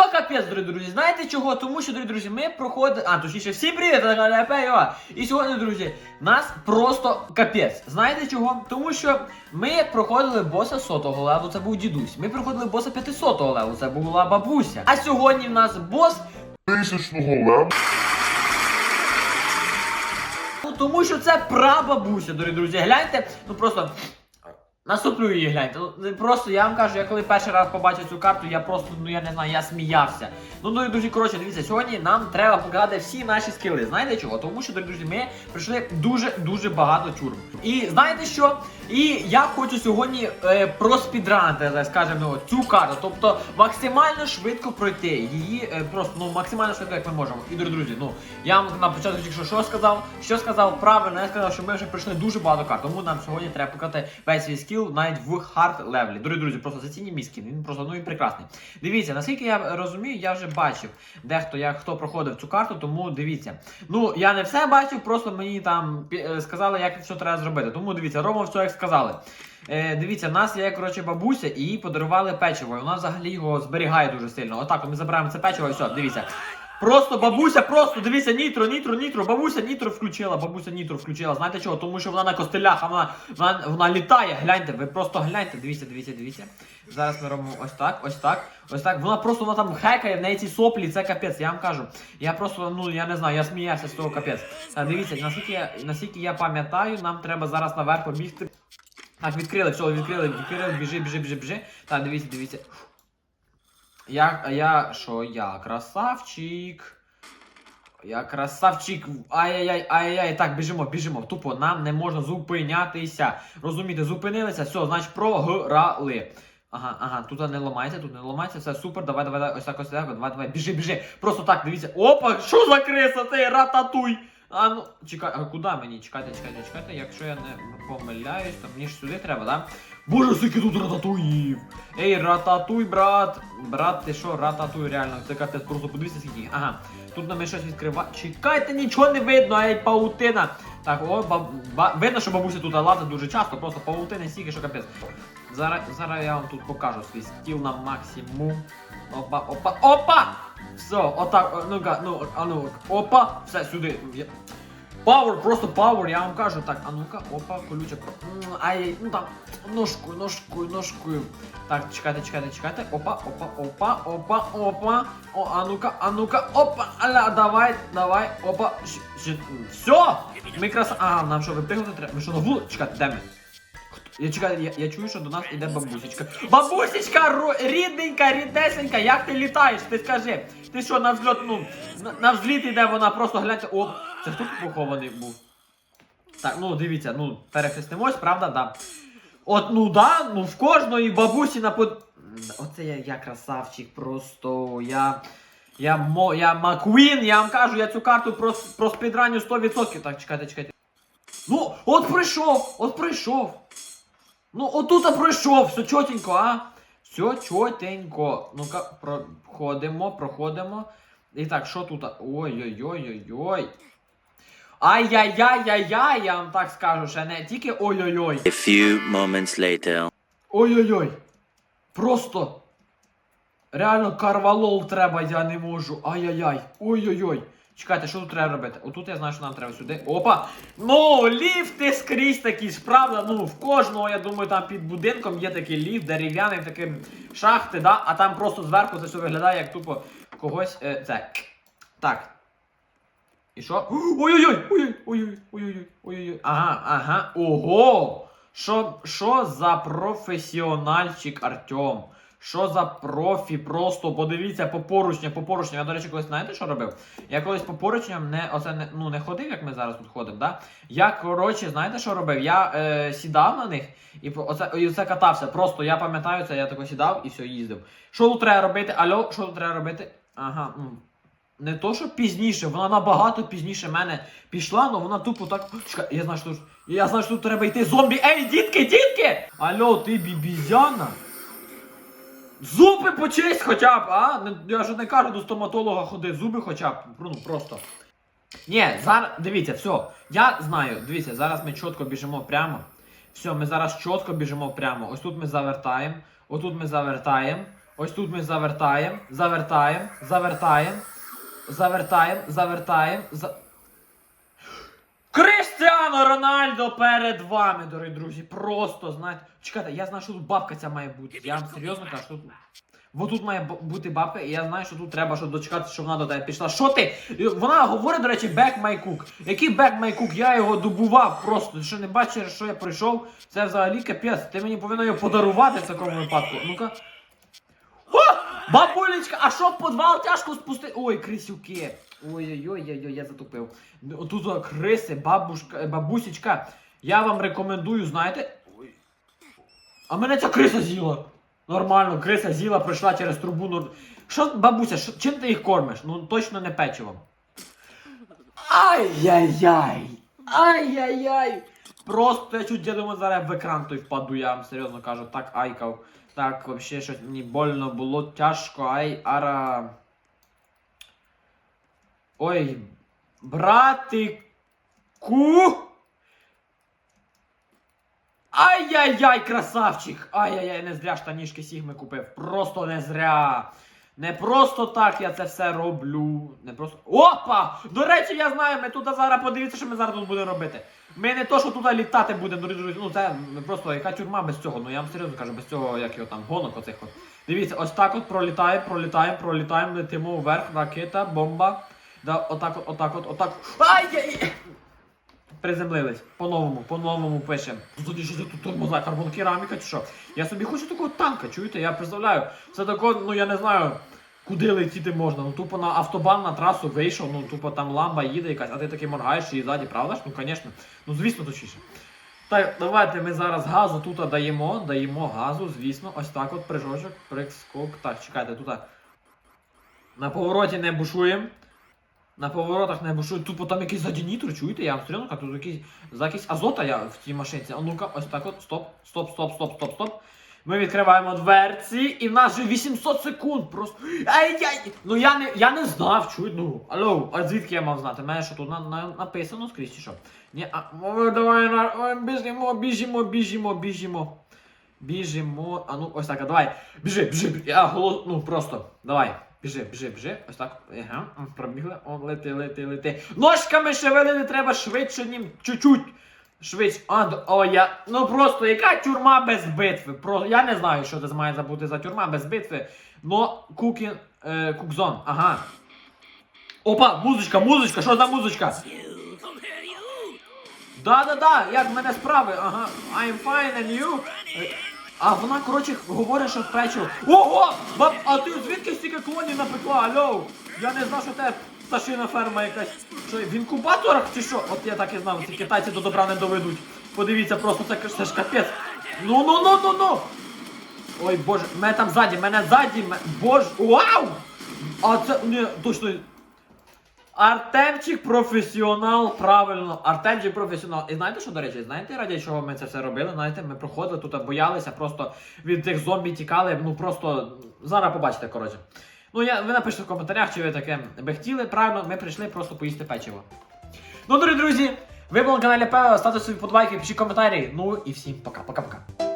Все капець, дорогі друзі. Знаєте чого? Тому що, дорогі друзі, ми проходимо. А, точніше, всім привіт! я І сьогодні, друзі, нас просто капець. Знаєте чого? Тому що ми проходили боса сотого леву, це був дідусь. Ми проходили боса 500 леву, це була бабуся. А сьогодні в нас бос тисячного лева. Ну, тому що це прабабуся, дорогі друзі. Гляньте, ну просто. Насуплю її, гляньте. Ну, просто я вам кажу, я коли перший раз побачив цю карту, я просто, ну я не знаю, я сміявся. Ну, дорогі друзі, коротше, дивіться, сьогодні нам треба показати всі наші скіли. Знаєте чого? Тому що, друзі, ми пройшли дуже-дуже багато тюрм. І знаєте що? І я хочу сьогодні е, проспідранити, так скажемо, цю карту. Тобто максимально швидко пройти її, е, просто ну максимально швидко, як ми можемо. І друзі, ну я вам на початку тільки що сказав, що сказав правильно, я сказав, що ми вже пройшли дуже багато карт. Тому нам сьогодні треба показати весь свій скіл навіть в хард левелі. Дорогі друзі, просто зацініть мій скіл, він просто ну він прекрасний. Дивіться, наскільки я розумію, я вже бачив дехто як хто проходив цю карту, тому дивіться. Ну я не все бачив, просто мені там е, сказали, як що треба зробити. Тому дивіться, робимо все, як сказали. Е, дивіться, в нас є коротше бабуся, і їй подарували печиво. І вона взагалі його зберігає дуже сильно. Отак, ми забираємо це печиво і все, дивіться. Просто бабуся, просто дивіться, нітро, нітро, нітро, бабуся нітро включила, бабуся нітро включила. Знаєте чого? Тому що вона на костелях, а вона, вона, вона літає. Гляньте, ви просто гляньте, дивіться, дивіться, дивіться. Зараз ми робимо ось так, ось так, ось так. Вона просто вона там хекає, в неї ці соплі, це капець. Я вам кажу. Я просто, ну я не знаю, я сміявся з того капець. Так, дивіться, наскільки я, наскільки я пам'ятаю, нам треба зараз наверх побігти. Так, відкрили, все, відкрили, відкрили, біжи, біжи, біжи, біжи. Так, дивіться, дивіться. Я, я, що я, красавчик. Я красавчик. Ай-яй-яй, ай-яй-яй. Так, біжимо, біжимо. Тупо нам не можна зупинятися. Розумієте, зупинилися, все, значить програли. Ага, ага, тут не ламається, тут не ламається, все супер, давай, давай, давай, ось так, ось так, давай, давай, біжи, біжи. Просто так, дивіться. Опа, що за криса, ти рататуй. А ну, чекай, а куди мені? Чекайте, чекайте, чекайте, якщо я не помиляюсь, то мені ж сюди треба, да? Боже, скільки тут рататуїв! Ей, рататуй, брат! Брат, ти що, рататуй, реально, це капець, просто подивіться скільки. Ага, тут нам щось відкриває. Чекайте, нічого не видно, ай, паутина. Так, о, баб... ба... видно, що бабуся тут лазить дуже часто, просто паутини стільки, що капець. Зараз, зараз я вам тут покажу свій стіл на максимум. Опа, опа, опа! Все, отак, ну-ка, ну, а ну, опа, все, сюди. Я- просто пауер, я вам кажу. Так, а ну-ка, опа, колюча. Ай, ну там, ножкою, ножкою, ножкою. Так, чекайте, чекайте, чекайте. Опа, опа, опа, опа, опа. О, а ну-ка, а ну-ка, опа, аля, давай, давай, опа. Все! Ми краса. А, нам що, випригнути треба? Ми що, на вулиці? Чекайте, де ми? Я чекаю, я, я чую, що до нас іде бабусечка. Бабусечка, ро- рідненька, ріднесенька, як ти літаєш? Ти скажи. Ти що, на взльот, ну, на, на взліт іде вона, просто гляньте. О, це хто похований був? Так, ну дивіться, ну, перехрестимось, правда, да. От, ну да, ну в кожної бабусі на под... Оце я, я красавчик, просто я. Я мо, я Маквін, я вам кажу, я цю карту про, спідраню 100%. Так, чекайте, чекайте. Ну, от прийшов, от прийшов. Ну, отут пройшов, все чотенько, а? Все чотенько. Ну-ка, проходимо, проходимо. І так, що тут? Ой-ой-ой-ой-ой. Ай-яй-яй-яй-яй, я вам так скажу, ще не тільки ой-ой-ой. A few moments later. Ой-ой-ой. Просто. Реально карвалол треба, я не можу. Ай-яй-яй. Ой-ой-ой. Чекайте, що тут треба робити? Отут я знаю, що нам треба сюди. Опа! Ну, ліфти скрізь такі ж? Ну, в кожного, я думаю, там під будинком є такий ліфт, дерев'яний, такий шахти, да? А там просто зверху це все виглядає, як тупо когось. Е, це. Так. І що? Ой-ой-ой! Ой-ой! Ой-ой! Ой-ой! Ой-ой! Ага, ага. Ого! Що за професіональчик Артем? Що за профі? Просто подивіться по поручням, по поручням. Я, до речі, колись знаєте, що робив? Я колись по поручням не, оце не, ну, не ходив, як ми зараз тут ходимо, да? Я, коротше, знаєте, що робив? Я е, сідав на них і оце, і оце катався. Просто я пам'ятаю це, я тако сідав і все, їздив. Що тут треба робити? Алло, що тут треба робити? Ага. Не то, що пізніше, вона набагато пізніше мене пішла, але вона тупо так. Я знаю, що тут. Я знаю, що тут треба йти зомбі. Ей, дітки, дітки! Алло, ти бібізяна? Зуби почисть хоча б, а? Я ж не кажу до стоматолога ходи, зуби хоча б. Ну просто. Ні, зараз, дивіться, все. Я знаю, дивіться, зараз ми чітко біжимо прямо. Все, ми зараз чітко біжимо прямо. Ось тут ми завертаємо, отут ми завертаємо. Ось тут ми завертаємо, завертаємо, завертаємо, завертаємо, завертаємо. За... Кристиано Рональдо перед вами, дорогі друзі. Просто знаєте. Чекайте, я знаю, що тут бабка ця має бути. Я вам серйозно кажу, що тут. Бо тут має бути бабка, і я знаю, що тут треба щоб дочекатися, щоб вона до тебе пішла. Що ти? Вона говорить, до речі, back my cook. Який back my cook? Я його добував просто. Ти Що не бачиш, що я прийшов? Це взагалі капець. Ти мені повинна його подарувати в такому випадку. Ну-ка. Бабулечка, а що в подвал тяжко спустити? Ой, крисюки. Ой-ой-ой, я затупив. Отут о, криси, бабушка, бабусечка. Я вам рекомендую, знаєте. А мене ця криса з'їла. Нормально, криса з'їла, пройшла через трубу. Що, бабуся, що, чим ти їх кормиш? Ну точно не печивом. Ай-яй-яй! Ай-яй-яй! Просто я чуть я думаю, зараз в екран той впаду, я вам серйозно кажу, так айкав. Так, вообще щось мені больно було, тяжко, ай, ара. Ой, братику. Ай-яй-яй, красавчик! Ай-яй-яй, не зря штанішки Сігми купив. Просто не зря. Не просто так я це все роблю. Не просто. Опа! До речі, я знаю, ми тут зараз подивіться, що ми зараз тут будемо робити. Ми не то, що тут літати будемо, друзі. Ну це просто яка тюрма без цього. Ну я вам серйозно кажу, без цього, як його там, гонок оцих от. Дивіться, ось так от пролітаємо, пролітаємо, пролітаємо, летимо вверх, ракета, бомба. Да, отак от, отак от, отак. Ай-яй! Приземлились. По-новому, по-новому пишемо. Тут що це тут тормоза, карбонкераміка чи що? Я собі хочу такого танка, чуєте? Я представляю. Це тако, ну я не знаю, куди летіти можна. Ну тупо на автобан на трасу вийшов, ну тупо там ламба їде якась, а ти такий моргаєш і ззаді, правда ж? Ну звісно. Ну звісно, точніше. Так, давайте ми зараз газу тут даємо, даємо газу, звісно, ось так от прижочок, прискок. Так, чекайте, тут. На повороті не бушуємо. На поворотах не бушують. Тупо там якийсь ззаді чуєте? Я вам кажу, тут якийсь закись азота я в тій машинці. А ну-ка, ось так от. Стоп, стоп, стоп, стоп, стоп, стоп. Ми відкриваємо дверці, і в нас вже 800 секунд. Просто. Ай-яй! Ну я не, я не знав, чують, ну. Алло, а звідки я мав знати? Мене що тут на, на, написано скрізь чи що? Ні, а ну, давай на біжимо, біжимо, біжимо, біжимо. Біжимо. А ну ось так, а давай. Біжи, біжи, біжи. Я голос. Ну просто. Давай. Біжи, біжи, біжи. Ось так. Ага, пробігли. О, лети, лети, лети. Ножками шевелити треба швидше, нім чуть-чуть. Швидше. А, о, я. Ну просто яка тюрма без битви? Про... Я не знаю, що це має забути за тюрма без битви. Но кукін. Е, кукзон, ага. Опа, музичка, музичка, що за музичка? Да-да-да, як в мене справи? Ага, I'm fine and you? А вона, коротше, говорить, що печиво. Ого! Баб, а ти звідки стільки клонів напекла? Алло? Я не знав, що те пташина ферма якась. Що, в інкубаторах чи що? От я так і знав, ці китайці до добра не доведуть. Подивіться, просто це, це ж капець. Ну ну ну ну ну! Ой боже, мене там ззаді, мене ззаді, ме- боже, вау! А це, не, точно, Артемчик професіонал, правильно. Артемчик професіонал. І знаєте, що, до речі, знаєте, раді чого ми це все робили? Знаєте, ми проходили тут, боялися, просто від тих зомбі тікали. Ну просто зараз побачите, коротше. Ну, я, ви напишіть в коментарях, чи ви таке би хотіли. Правильно, ми прийшли просто поїсти печиво. Ну, дорогі друзі, ви були на каналі Пео, ставте собі подбайки, пишіть коментарі. Ну і всім пока-пока-пока.